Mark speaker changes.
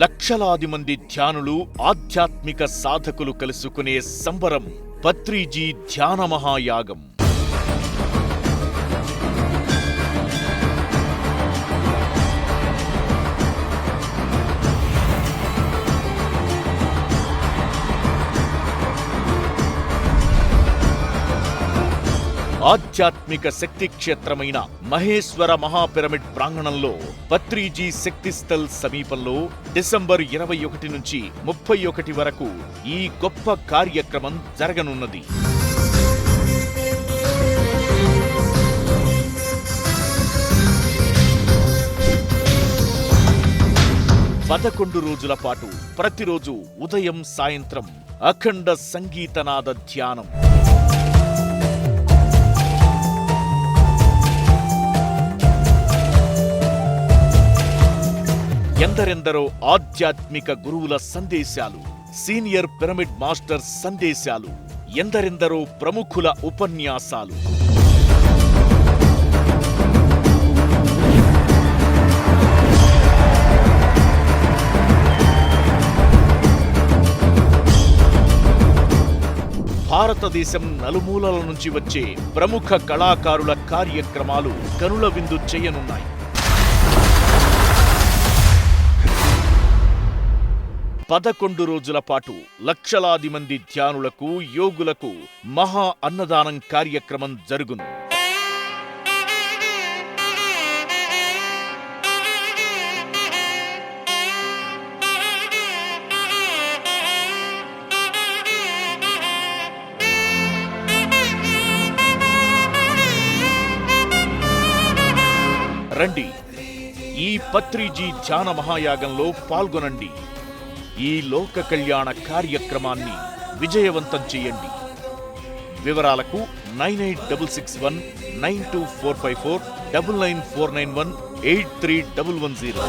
Speaker 1: లక్షలాది మంది ధ్యానులు ఆధ్యాత్మిక సాధకులు కలుసుకునే సంబరం పత్రిజీ ధ్యాన మహాయాగం. ఆధ్యాత్మిక శక్తి క్షేత్రమైన మహేశ్వర మహాపిరమిడ్ ప్రాంగణంలో పత్రిజీ శక్తిస్థల్ సమీపంలో డిసెంబర్ ఇరవై ఒకటి నుంచి ముప్పై ఒకటి వరకు ఈ గొప్ప కార్యక్రమం జరగనున్నది. పదకొండు రోజుల పాటు ప్రతిరోజు ఉదయం సాయంత్రం అఖండ సంగీతనాద ధ్యానం. ఎందరెందరో ఆధ్యాత్మిక గురువుల సందేశాలు సీనియర్ పిరమిడ్ మాస్టర్ సందేశాలు ఎందరెందరో ప్రముఖుల ఉపన్యాసాలు. భారతదేశం నలుమూలల నుంచి వచ్చే ప్రముఖ కళాకారుల కార్యక్రమాలు కనుల విందు చేయనున్నాయి. పదకొండు రోజుల పాటు లక్షలాది మంది ధ్యానులకు యోగులకు మహా అన్నదానం కార్యక్రమం జరుగును. రండి. ఈ పత్రిజీ ధ్యాన మహాయాగంలో పాల్గొనండి. ఈ లోక కళ్యాణ కార్యక్రమాన్ని విజయవంతం చేయండి. వివరాలకు nine eight double six one nine two four five four double nine four nine one eight three double one zero.